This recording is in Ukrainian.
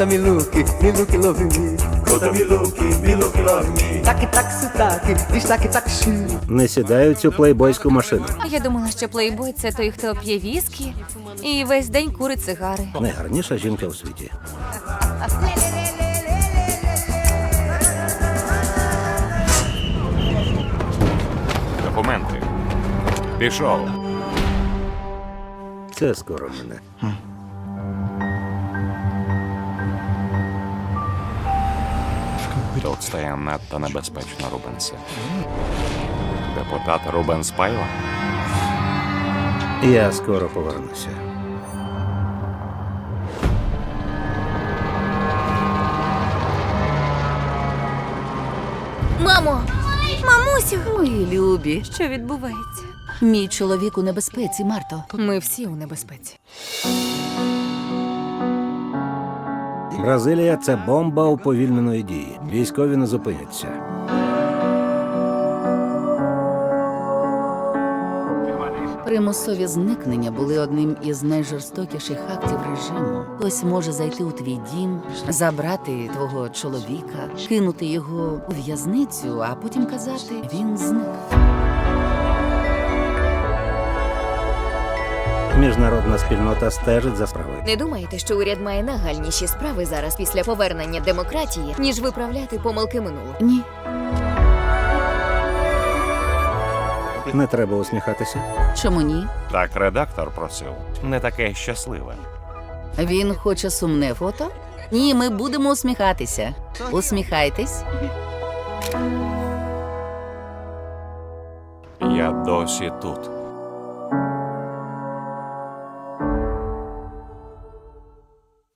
Conta me look, me look love me. Conta me look, me look love me. Tac tac sotaque, destaque так ши. Не сідай у цю плейбойську машину. Я думала, що плейбой це той, хто п'є віскі і весь день курить цигари. Найгарніша жінка у світі. Документи. Пішов. Це скоро мене. Тут стає надто небезпечно, Рубенсе. Депутат Рубенс Пайла? Я скоро повернуся. Мамо! Мамусю! Мої любі, Що відбувається? мій чоловік у небезпеці, Марто. Ми всі у небезпеці. Бразилія це бомба уповільненої дії. Військові не зупиняться. Примусові зникнення були одним із найжорстокіших актів режиму. Хтось може зайти у твій дім, забрати твого чоловіка, кинути його у в'язницю, а потім казати він зник. Міжнародна спільнота стежить за справою. Не думаєте, що уряд має нагальніші справи зараз після повернення демократії, ніж виправляти помилки минулого? Ні, Не треба усміхатися. чому ні? Так редактор просив. Не таке щасливе. Він хоче сумне фото? Ні, ми будемо усміхатися. Усміхайтесь. Я досі тут.